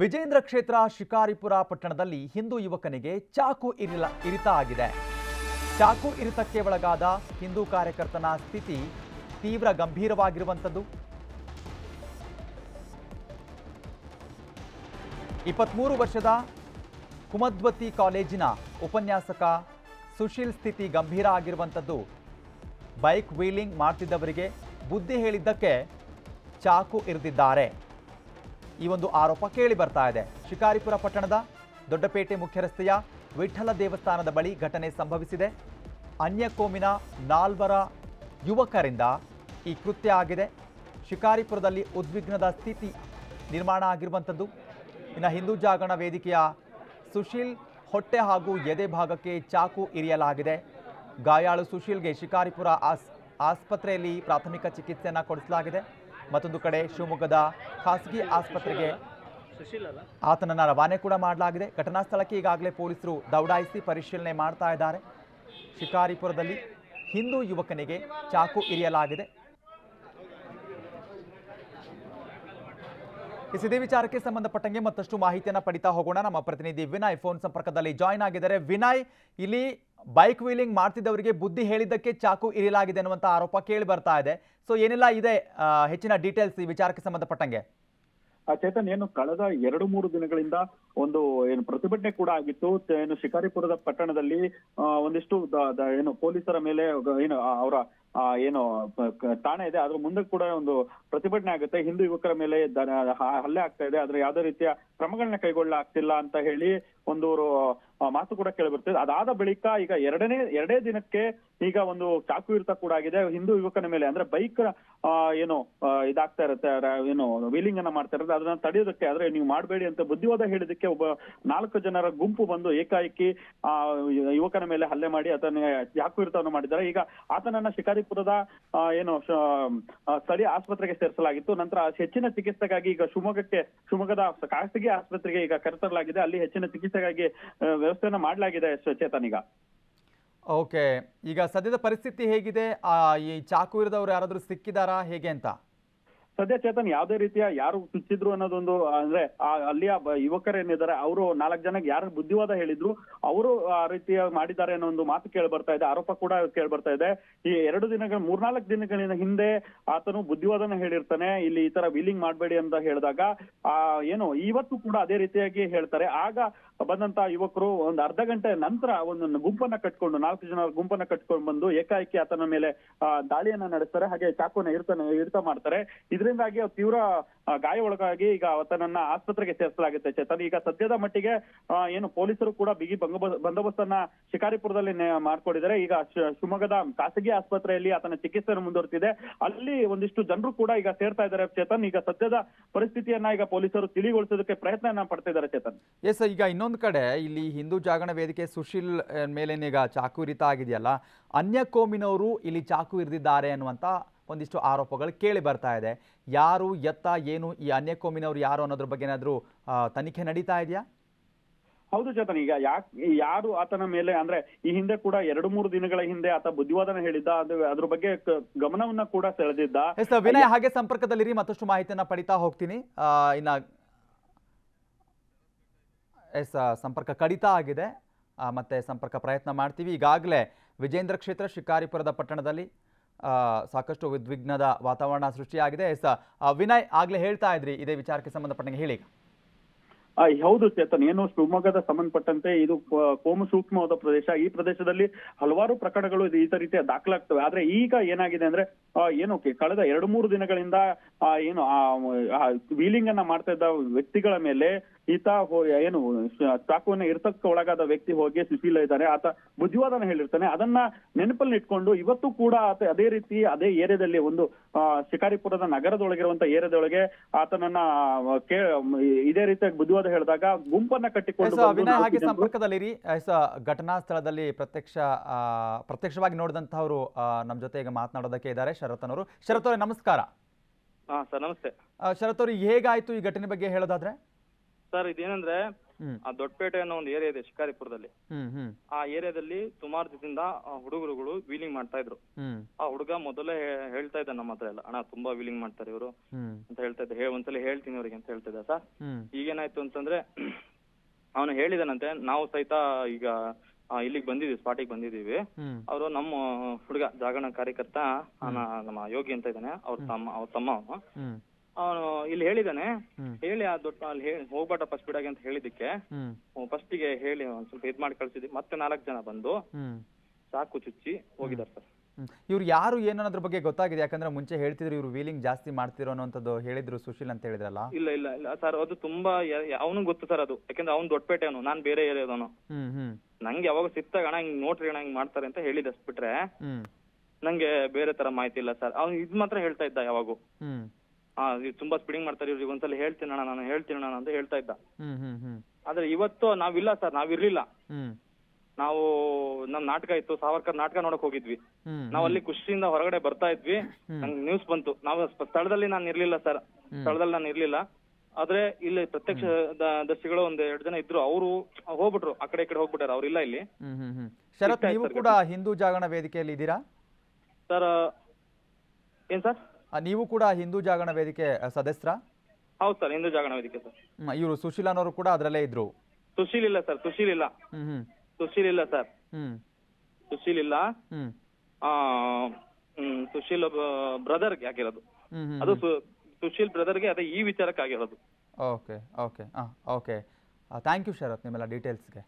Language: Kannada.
ವಿಜೇಂದ್ರ ಕ್ಷೇತ್ರ ಶಿಕಾರಿಪುರ ಪಟ್ಟಣದಲ್ಲಿ ಹಿಂದೂ ಯುವಕನಿಗೆ ಚಾಕು ಇರಿಲ, ಇರಿತ ಆಗಿದೆ. ಚಾಕು ಇರಿತಕ್ಕೆ ಒಳಗಾದ ಹಿಂದೂ ಕಾರ್ಯಕರ್ತನ ಸ್ಥಿತಿ ತೀವ್ರ ಗಂಭೀರವಾಗಿರುವಂಥದ್ದು. ಇಪ್ಪತ್ತ್ಮೂರು ವರ್ಷದ ಕುಮದ್ವತಿ ಕಾಲೇಜಿನ ಉಪನ್ಯಾಸಕ ಸುಶೀಲ್ ಸ್ಥಿತಿ ಗಂಭೀರ ಆಗಿರುವಂಥದ್ದು. ಬೈಕ್ ವೀಲಿಂಗ್ ಮಾಡ್ತಿದ್ದವರಿಗೆ ಬುದ್ಧಿ ಹೇಳಿದ್ದಕ್ಕೆ ಚಾಕು ಇರಿದಿದ್ದಾರೆ. ಈ ಒಂದು ಆರೋಪ ಕೇಳಿ ಬರ್ತಾ ಇದೆ. ಶಿಕಾರಿಪುರ ಪಟ್ಟಣದ ದೊಡ್ಡಪೇಟೆ ಮುಖ್ಯ ರಸ್ತೆಯ ವಿಠಲ ದೇವಸ್ಥಾನದ ಬಳಿ ಘಟನೆ ಸಂಭವಿಸಿದೆ. ಅನ್ಯ ಕೋಮಿನ ನಾಲ್ವರ ಯುವಕರಿಂದ ಈ ಕೃತ್ಯ ಆಗಿದೆ. ಶಿಕಾರಿಪುರದಲ್ಲಿ ಉದ್ವಿಗ್ನದ ಸ್ಥಿತಿ ನಿರ್ಮಾಣ ಆಗಿರುವಂಥದ್ದು. ಇನ್ನು ಹಿಂದೂ ಜಾಗರಣ ವೇದಿಕೆಯ ಸುಶೀಲ್ ಹೊಟ್ಟೆ ಹಾಗೂ ಎದೆ ಭಾಗಕ್ಕೆ ಚಾಕು ಇರಿಯಲಾಗಿದೆ. ಗಾಯಾಳು ಸುಶೀಲ್ಗೆ ಶಿಕಾರಿಪುರ ಆಸ್, ಆಸ್ಪತ್ರೆಯಲ್ಲಿ ಪ್ರಾಥಮಿಕ ಚಿಕಿತ್ಸೆಯನ್ನು ಕೊಡಿಸಲಾಗಿದೆ. ಮತ್ತೊಂದು ಕಡೆ ಶಿವಮೊಗ್ಗದ ಖಾಸಗಿ ಆಸ್ಪತ್ರೆಗೆ ಆತನನ್ನ ರವಾನೆ ಕೂಡ ಮಾಡಲಾಗಿದೆ. ಘಟನಾ ಸ್ಥಳಕ್ಕೆ ಈಗಾಗಲೇ ಪೊಲೀಸರು ದೌಡಾಯಿಸಿ ಪರಿಶೀಲನೆ ಮಾಡ್ತಾ ಇದ್ದಾರೆ. ಶಿಕಾರಿಪುರದಲ್ಲಿ ಹಿಂದೂ ಯುವಕನಿಗೆ ಚಾಕು ಇರಿಯಲಾಗಿದೆ. ಇದೇ ವಿಚಾರಕ್ಕೆ ಸಂಬಂಧಪಟ್ಟಂಗೆ ಮತ್ತಷ್ಟು ಮಾಹಿತಿಯನ್ನು ಪಡಿತಾ ಹೋಗೋಣ. ನಮ್ಮ ಪ್ರತಿನಿಧಿ ವಿನಯ್ ಫೋನ್ ಸಂಪರ್ಕದಲ್ಲಿ ಜಾಯ್ನ್ ಆಗಿದ್ದಾರೆ. ವಿನಯ್, ಇಲ್ಲಿ ಬೈಕ್ ವೀಲಿಂಗ್ ಮಾಡ್ತಿದ್ದವರಿಗೆ ಬುದ್ಧಿ ಹೇಳಿದ್ದಕ್ಕೆ ಚಾಕು ಇರಿಲಾಗಿದೆ ಅನ್ನುವಂಥ ಆರೋಪ ಕೇಳಿ ಬರ್ತಾ ಇದೆ. ಸೊ ಏನೆಲ್ಲ ಇದೆ ಹೆಚ್ಚಿನ ಡೀಟೇಲ್ಸ್ ಈ ವಿಚಾರಕ್ಕೆ ಸಂಬಂಧಪಟ್ಟಂಗೆ? ಚೇತನ್ ಏನು ಕಳೆದ ಎರಡು ಮೂರು ದಿನಗಳಿಂದ ಒಂದು ಏನು ಪ್ರತಿಭಟನೆ ಕೂಡ ಆಗಿತ್ತು. ಏನು ಶಿಕಾರಿಪುರದ ಪಟ್ಟಣದಲ್ಲಿ ಆ, ಒಂದಿಷ್ಟು ಏನು ಪೊಲೀಸರ ಮೇಲೆ ಏನು ಅವರ ಏನು ತಾಣೆ ಇದೆ. ಅದ್ರ ಮುಂದೆ ಕೂಡ ಒಂದು ಪ್ರತಿಭಟನೆ ಆಗುತ್ತೆ. ಹಿಂದೂ ಯುವಕರ ಮೇಲೆ ಹಲ್ಲೆ ಆಗ್ತಾ ಇದೆ. ಆದ್ರೆ ಯಾವುದೇ ರೀತಿಯ ಕ್ರಮಗಳನ್ನ ಕೈಗೊಳ್ಳಲಾಗ್ತಿಲ್ಲ ಅಂತ ಹೇಳಿ ಒಂದು ಆ, ಮಾತು ಕೂಡ ಕೇಳಿಬರ್ತದೆ ಅದಾದ ಬಳಿಕ ಈಗ ಎರಡನೇ, ಎರಡೇ ದಿನಕ್ಕೆ ಈಗ ಒಂದು ಚಾಕು ಇರ್ತ ಕೂಡ ಆಗಿದೆ. ಹಿಂದೂ ಯುವಕನ ಮೇಲೆ ಅಂದ್ರೆ ಬೈಕ್ ಏನು ಇದಾಗ್ತಾ ಇರುತ್ತೆ ಏನು ವೀಲಿಂಗ್ ಅನ್ನ ಮಾಡ್ತಾ ಇರುತ್ತೆ. ಅದನ್ನ ತಡೆಯೋದಕ್ಕೆ ಆದ್ರೆ ನೀವು ಮಾಡಬೇಡಿ ಅಂತ ಬುದ್ಧಿವಾದ ಹೇಳಿದಕ್ಕೆ ಒಬ್ಬ ನಾಲ್ಕು ಜನರ ಗುಂಪು ಬಂದು ಏಕಾಏಕಿ, ಆ, ಯುವಕನ ಮೇಲೆ ಹಲ್ಲೆ ಮಾಡಿ ಆತನ ಚಾಕು ಇರ್ತವನ್ನು ಮಾಡಿದ್ದಾರೆ. ಈಗ ಆತನನ್ನ ಶಿಕಾರಿಪುರದ ಏನು ಸ್ಥಳೀಯ ಆಸ್ಪತ್ರೆಗೆ ಸೇರಿಸಲಾಗಿತ್ತು. ನಂತರ ಹೆಚ್ಚಿನ ಚಿಕಿತ್ಸೆಗಾಗಿ ಈಗ ಶಿವಮೊಗ್ಗಕ್ಕೆ, ಶಿವಮೊಗ್ಗದ ಖಾಸಗಿ ಆಸ್ಪತ್ರೆಗೆ ಈಗ ಕರೆತರಲಾಗಿದೆ. ಅಲ್ಲಿ ಹೆಚ್ಚಿನ ಚಿಕಿತ್ಸೆಗಾಗಿ ವ್ಯವಸ್ಥೆಯನ್ನ ಮಾಡಲಾಗಿದೆ ಶ- ಚೇತನ್ ಈಗ. ಓಕೆ ಈಗ ಸದ್ಯದ ಪರಿಸ್ಥಿತಿ ಹೇಗಿದೆ? ಆ, ಈ ಚಾಕು ಇರದವರು ಯಾರಾದರೂ ಸಿಕ್ಕಿದಾರಾ? ಹೇಗೆ ಅಂತ? ಸದ್ಯ ಚೇತನ್ ಯಾವುದೇ ರೀತಿಯ ಯಾರು ಚುಚ್ಚಿದ್ರು ಅನ್ನೋದೊಂದು ಅಂದ್ರೆ ಅಲ್ಲಿಯ ಯುವಕರು ಯುವಕರೇನಿದ್ದಾರೆ ಅವರು ನಾಲ್ಕು ಜನಕ್ಕೆ ಯಾರು ಬುದ್ಧಿವಾದ ಹೇಳಿದ್ರು ಅವರು ಆ ರೀತಿಯ ಮಾಡಿದ್ದಾರೆ ಅನ್ನೋ ಒಂದು ಮಾತು ಕೇಳಿ ಬರ್ತಾ ಇದೆ ಆರೋಪ ಕೂಡ ಕೇಳಿ ಬರ್ತಾ ಇದೆ. ಈ ಎರಡು ದಿನಗಳ ಮೂರ್ನಾಲ್ಕು ದಿನಗಳಿನ ಹಿಂದೆ ಆತನು ಬುದ್ಧಿವಾದನ ಹೇಳಿರ್ತಾನೆ ಇಲ್ಲಿ ಈ ತರ ವೀಲಿಂಗ್ ಮಾಡಬೇಡಿ ಅಂತ ಹೇಳಿದಾಗ ಆ ಏನು ಇವತ್ತು ಕೂಡ ಅದೇ ರೀತಿಯಾಗಿ ಹೇಳ್ತಾರೆ. ಆಗ ಬಂದಂತ ಯುವಕರು ಒಂದು ಅರ್ಧ ಗಂಟೆ ನಂತರ ಒಂದು ಗುಂಪನ್ನ ಕಟ್ಕೊಂಡು, ನಾಲ್ಕು ಜನ ಗುಂಪನ್ನ ಕಟ್ಕೊಂಡು ಬಂದು ಏಕಾಏಕಿ ಆತನ ಮೇಲೆ ದಾಳಿಯನ್ನ ನಡೆಸ್ತಾರೆ. ಹಾಗೆ ಚಾಕುನ ಇರ್ತಾನೆ, ಇರ್ತಾ ಮಾಡ್ತಾರೆ. ಇದರಿಂದಾಗಿ ತೀವ್ರ ಗಾಯ ಒಳಗಾಗಿ ಈಗ ಆತನನ್ನ ಆಸ್ಪತ್ರೆಗೆ ಸೇರಿಸಲಾಗುತ್ತೆ. ಚೇತನ್, ಈಗ ಸದ್ಯದ ಮಟ್ಟಿಗೆ ಏನು ಪೊಲೀಸರು ಕೂಡ ಬಿಗಿ ಬಂದೋಬಸ್ತ್ ಬಂದೋಬಸ್ತನ್ನ ಶಿಕಾರಿಪುರದಲ್ಲಿ ಮಾಡ್ಕೊಂಡಿದ್ದಾರೆ. ಈಗ ಶಿವಮೊಗ್ಗದ ಖಾಸಗಿ ಆಸ್ಪತ್ರೆಯಲ್ಲಿ ಆತನ ಚಿಕಿತ್ಸೆಯನ್ನು ಮುಂದುವರೆತಿದೆ ಅಲ್ಲಿ ಒಂದಿಷ್ಟು ಜನರು ಕೂಡ ಈಗ ಸೇರ್ತಾ ಇದ್ದಾರೆ ಚೇತನ್. ಈಗ ಸದ್ಯದ ಪರಿಸ್ಥಿತಿಯನ್ನ ಈಗ ಪೊಲೀಸರು ತಿಳಿಗೊಳಿಸೋದಕ್ಕೆ ಪ್ರಯತ್ನ ಪಡ್ತಾ ಇದ್ದಾರೆ ಚೇತನ್. ಎಸ್ ಈಗ ಇನ್ನೊಂದು ಕಡೆ ಇಲ್ಲಿ ಹಿಂದೂ ಜಾಗರಣ ವೇದಿಕೆ ಸುಶೀಲ್ ಮೇಲೆ ಈಗ ಚಾಕುರಿತ ಆಗಿದೆಯಲ್ಲ ಅನ್ಯ ಕೋಮಿನವರು ಇಲ್ಲಿ ಚಾಕು ಇರಿದಿದ್ದಾರೆ ಅನ್ನುವಂಥ ಒಂದಿಷ್ಟು ಆರೋಪಗಳು ಕೇಳಿ ಬರ್ತಾ ಇದೆ. ಯಾರು ಎತ್ತ ಏನು ಈ ಅನ್ಯ ಕೋಮಿನವರು ಯಾರು ಅನ್ನೋದ್ರ ಬಗ್ಗೆ ಏನಾದರೂ ತನಿಖೆ ನಡೀತಾ ಇದೆಯಾ? ಹೌದು ಚೇತನ್ ಈಗ ಯಾಕೆ ಯಾರು ಆತನ ಮೇಲೆ ಅಂದ್ರೆ ಈ ಹಿಂದೆ ಕೂಡ ಎರಡು ಮೂರು ದಿನಗಳ ಹಿಂದೆ ಆತ ಬುದ್ಧಿವಾದನ ಹೇಳಿದ್ದ ಅದು ಅದ್ರ ಬಗ್ಗೆ ಗಮನವನ್ನ ಕೂಡ ಸೆಳೆದಿದ್ದ. ಎಸ್ ವಿನಯ್ ಹಾಗೆ ಸಂಪರ್ಕದಲ್ಲಿರಿ ಮತ್ತಷ್ಟು ಮಾಹಿತಿಯನ್ನ ಪಡಿತಾ ಹೋಗ್ತೀನಿ. ಇನ್ನ ಎಸ್ ಸಂಪರ್ಕ ಕಡಿತ ಆಗಿದೆ. ಮತ್ತೆ ಸಂಪರ್ಕ ಪ್ರಯತ್ನ ಮಾಡ್ತೀವಿ. ಈಗಾಗಲೇ ವಿಜೇಂದ್ರ ಕ್ಷೇತ್ರ ಶಿಕಾರಿಪುರದ ಪಟ್ಟಣದಲ್ಲಿ ಸಾಕಷ್ಟು ಉದ್ವಿಗ್ನದ ವಾತಾವರಣ ಸೃಷ್ಟಿಯಾಗಿದೆ. ವಿನಯ್ ಆಗ್ಲೇ ಹೇಳ್ತಾ ಇದ್ರಿ, ಇದೇ ವಿಚಾರಕ್ಕೆ ಸಂಬಂಧಪಟ್ಟಂಗೆ ಹೇಳಿ ಹೌದು ಚೇತನ್, ಏನು ಶಿವಮೊಗ್ಗದ ಸಂಬಂಧಪಟ್ಟಂತೆ ಇದು ಕೋಮು ಸೂಕ್ಷ್ಮವಾದ ಪ್ರದೇಶ. ಈ ಪ್ರದೇಶದಲ್ಲಿ ಹಲವಾರು ಪ್ರಕರಣಗಳು ಈ ರೀತಿಯ ದಾಖಲಾಗ್ತವೆ. ಆದ್ರೆ ಈಗ ಏನಾಗಿದೆ ಅಂದ್ರೆ ಏನು ಕಳೆದ ಎರಡು ಮೂರು ದಿನಗಳಿಂದ ಆ, ಏನು ಆ ವೀಲಿಂಗ್ ಅನ್ನ ಮಾಡ್ತಾ ಇದ್ದ ವ್ಯಕ್ತಿಗಳ ಮೇಲೆ ಈತ ಏನು ಚಾಕುವನ್ನ ಇರ್ತಕ್ಕೆ ಒಳಗಾದ ವ್ಯಕ್ತಿ ಹೋಗಿ ಸುಶೀಲ ಇದ್ದಾರೆ. ಆತ ಬುದ್ಧಿವಾದನ ಹೇಳಿರ್ತಾನೆ. ಅದನ್ನ ನೆನಪಲ್ಲಿ ಇಟ್ಕೊಂಡು ಇವತ್ತು ಕೂಡ ಆತ ಅದೇ ರೀತಿ ಅದೇ ಏರಿಯಾದಲ್ಲಿ ಒಂದು ಆ, ಶಿಕಾರಿಪುರದ ನಗರದೊಳಗಿರುವಂತ ಏರಿಯಾದೊಳಗೆ ಆತನನ್ನ ಕೇ ಇದೇ ರೀತಿಯಾಗಿ ಬುದ್ಧಿವಾದ ಹೇಳಿದಾಗ ಗುಂಪನ್ನ ಕಟ್ಟಿಕೊಂಡು ಹಾಗೆ ಸಂಪರ್ಕದಲ್ಲಿರಿ. ಘಟನಾ ಸ್ಥಳದಲ್ಲಿ ಪ್ರತ್ಯಕ್ಷ ಪ್ರತ್ಯಕ್ಷವಾಗಿ ನೋಡಿದಂತಹವರು ನಮ್ಮ ಜೊತೆ ಈಗ ಮಾತನಾಡೋದಕ್ಕೆ ಇದ್ದಾರೆ ಶರತ್ ಅವರು ಶರತ್ ಅವರೇ ನಮಸ್ಕಾರ. ಹಾ ಸರ್ ನಮಸ್ತೆ. ಆ, ಶರತ್ ಅವರು ಹೇಗಾಯ್ತು ಈ ಘಟನೆ ಬಗ್ಗೆ ಹೇಳೋದಾದ್ರೆ? ಸರ್ ಇದೇನಂದ್ರೆ ಹ್ಮ್. ಆ ದೊಡ್ಡಪೇಟೆ ಅನ್ನೋ ಒಂದು ಏರಿಯಾ ಇದೆ ಶಿಕಾರಿಪುರದಲ್ಲಿ. ಹ್ಮ್ ಹ್ಮ್. ಆ ಏರಿಯಾದಲ್ಲಿ ಸುಮಾರು ದಿನದಿಂದ ಹುಡುಗರುಗಳು ವೀಲಿಂಗ್ ಮಾಡ್ತಾ ಇದ್ರು. ಹ್ಮ್. ಆ ಹುಡುಗ ಮೊದಲೇ ಹೇ- ಹೇಳ್ತಾ ಇದ್ದ ನಮ್ಮ ಹತ್ರ ಎಲ್ಲ. ಅಣ್ಣ ತುಂಬಾ ವೀಲಿಂಗ್ ಮಾಡ್ತಾರೆ ಇವರು. ಹ್ಮ್. ಅಂತ ಹೇಳ್ತಾ ಇದ್ದ. ಹೇ ಒಂದ್ಸಲ ಹೇಳ್ತೀನಿ ಅವ್ರಿಗೆ ಅಂತ ಹೇಳ್ತಾ ಇದ್ದ ಸರ್. ಹ್ಮ್. ಈಗೇನಾಯ್ತು ಅಂತಂದ್ರೆ ಅವನು ಹೇಳಿದನಂತೆ ನಾವು ಸಹಿತ ಈಗ ಇಲ್ಲಿಗೆ ಬಂದಿದೀವಿ ಸ್ಪಾಟಿಗೆ ಬಂದಿದೀವಿ ಹ್ಮ್. ಅವರು ನಮ್ಮ ಹುಡುಗ ಜಾಗರಣ ಕಾರ್ಯಕರ್ತ ನಮ್ಮ ಯೋಗಿ ಅಂತ ಇದ್ದಾನೆ. ಅವ್ರ ತಮ್ಮ ಅವ್ರ ತಮ್ಮ ಅವನು. ಅವನು ಇಲ್ಲಿ ಹೇಳಿದಾನೆ. ಹೇಳಿ ಆ ದೊಡ್ಡ ಅಲ್ಲಿ ಹೇಳಿ ಹೋಗ್ಬೇಟಪ್ಪ ಸ್ಪೀಡಾಗಿ ಅಂತ ಹೇಳಿದಕ್ಕೆ ಫಸ್ಟ್ ಫಸ್ಟಿಗೆ ಹೇಳಿ ಒಂದ್ ಸ್ವಲ್ಪ ಇದ್ ಮಾಡಿ ಕಳ್ಸಿದ್ವಿ. ಮತ್ತೆ ನಾಲ್ಕು ಜನ ಬಂದು ಸಾಕು ಚಾಕು ಚುಚ್ಚಿ ಹೋಗಿದಾರೆ ಸರ್. ಇವ್ರು ಯಾರು ಏನು ಅನ್ನೋದ್ರ ಬಗ್ಗೆ ಗೊತ್ತಾಗಿದೆ? ಯಾಕಂದ್ರೆ ಮುಂಚೆ ಹೇಳ್ತಿದ್ರು ಇವ್ರು ವೀಲಿಂಗ್ ಜಾಸ್ತಿ ಮಾಡ್ತಿರೋ ಅನ್ನೋಂಥದ್ದು ಹೇಳಿದ್ರು ಸುಶೀಲ್ ಅಂತ ಹೇಳಿದ್ರಲ್ಲ? ಇಲ್ಲ ಇಲ್ಲ ಇಲ್ಲ. ಸರ್ ಅದು ತುಂಬಾ ಅವನು ಗೊತ್ತು ಸರ್ ಅದು. ಯಾಕಂದ್ರೆ ಅವ್ನು ದೊಡ್ಡಪೇಟೆ ಅವನು ನಾನ್ ಬೇರೆ ಏರಿಯಾದವನು. ಹ್ಮ್ ಹ್ಮ್. ನಂಗೆ ಯಾವಾಗ ಸಿಕ್ತಾಗ ಅಣ್ಣ ಹಿಂಗ್ ನೋಡ್ರಿ ಅಣ್ಣ ಹಿಂಗ್ ಮಾಡ್ತಾರೆ ಅಂತ ಹೇಳಿದ ಬಿಟ್ರೆ ಹ್ಮ್. ನಂಗೆ ಬೇರೆ ತರ ಮಾಹಿತಿ ಇಲ್ಲ ಸರ್. ಅವ್ನು ಇದ್ ಮಾತ್ರ ಹೇಳ್ತಾ ಇದ್ದ ಯಾವಾಗೂ. ಹ್ಮ್. ಇದ್ ತುಂಬಾ ಸ್ಪೀಡಿಂಗ್ ಮಾಡ್ತಾರೆ. ಇವ್ರಿಗೆ ಒಂದ್ಸಲ ಹೇಳ್ತೀನಿ ಅಣ್ಣ ನಾನು ಹೇಳ್ತೀನಿ ಅಣ್ಣ ಅಂತ ಹೇಳ್ತಾ ಇದ್ದ. ಹ್ಮ್ ಹ್ಮ್ ಹ್ಮ್. ಆದ್ರೆ ಇವತ್ತು ನಾವಿಲ್ಲ ಸರ್. ನಾವಿರ್ಲಿಲ್ಲ. ಹ್ಮ್. ನಾವು ನಮ್ ನಾಟಕ ಇತ್ತು ಸಾವರ್ಕರ್ ನಾಟಕ ನೋಡಕ್ ಹೋಗಿದ್ವಿ. ನಾವ್ ಅಲ್ಲಿ ಖುಷಿಯಿಂದ ಹೊರಗಡೆ ಬರ್ತಾ ಇದ್ವಿ. ನಂಗೆ ನ್ಯೂಸ್ ಬಂತು. ನಾವು ಸ್ಪ- ಸ್ಥಳದಲ್ಲಿ ನಾನು ಇರ್ಲಿಲ್ಲ ಸರ್. ಸ್ಥಳದಲ್ಲಿ ನಾನು ಇರ್ಲಿಲ್ಲ. ಆದ್ರೆ ಇಲ್ಲಿ ಪ್ರತ್ಯಕ್ಷ ದ- ದರ್ಶಿಗಳು ಒಂದ್ ಎರಡು ಜನ ಇದ್ರು. ಅವರು ಹೋಗ್ಬಿಟ್ರು. ಆ ಕಡೆ ಈ ಕಡೆ ಹೋಗ್ಬಿಟ್ಟಾರ. ಅವ್ರಿಲ್ಲ ಇಲ್ಲಿ ಹ್ಮ್ ಹ್ಮ್ ಹ್ಮ್. ಶರತ್ ನೀವು ಕೂಡ ಹಿಂದೂ ಜಾಗರಣ ವೇದಿಕೆಯಲ್ಲಿ ಇದ್ದೀರಾ? ಸರ್ ಏನ್ ಸರ್? ಆ, ನೀವು ಕೂಡ ಹಿಂದೂ ಜಾಗರಣ ವೇದಿಕೆ ಆ, ಸದಸ್ಯರ? ಹೌದು ಸರ್. ಹಿಂದೂ ಜಾಗರಣ ವೇದಿಕೆ ಸರ್. ಇವರು ಸುಶೀಲನವರು ಕೂಡ ಅದರಲ್ಲೇ ಇದ್ರು. ಸುಶೀಲ್ ಇಲ್ಲ ಸರ್. ಸುಶೀಲ್ ಇಲ್ಲ. ಹ್ಮ್ ಹ್ಮ್. ಸುಶೀಲ್ ಇಲ್ಲ ಸರ್. ಹ್ಮ್. ಸುಶೀಲ್ ಇಲ್ಲ. ಹ್ಮ್. ಆ ಹ್ಮ್, ಸುಶೀಲ್ ಬ್ರದರ್ಗೆ ಆಗಿರೋದು ಹ್ಮ್ ಹ್ಮ್ ಅದು ಸುಶೀಲ್ ಬ್ರದರ್ಗೆ ಅದೇ ಈ ವಿಚಾರಕ್ಕೆ ಆಗಿರೋದು ಓಕೆ ಓಕೆ ಹಾಂ ಓಕೆ. ಥ್ಯಾಂಕ್ ಯು ಶರತ್ ನಿಮ್ಮೆಲ್ಲ ಡೀಟೇಲ್ಸ್ಗೆ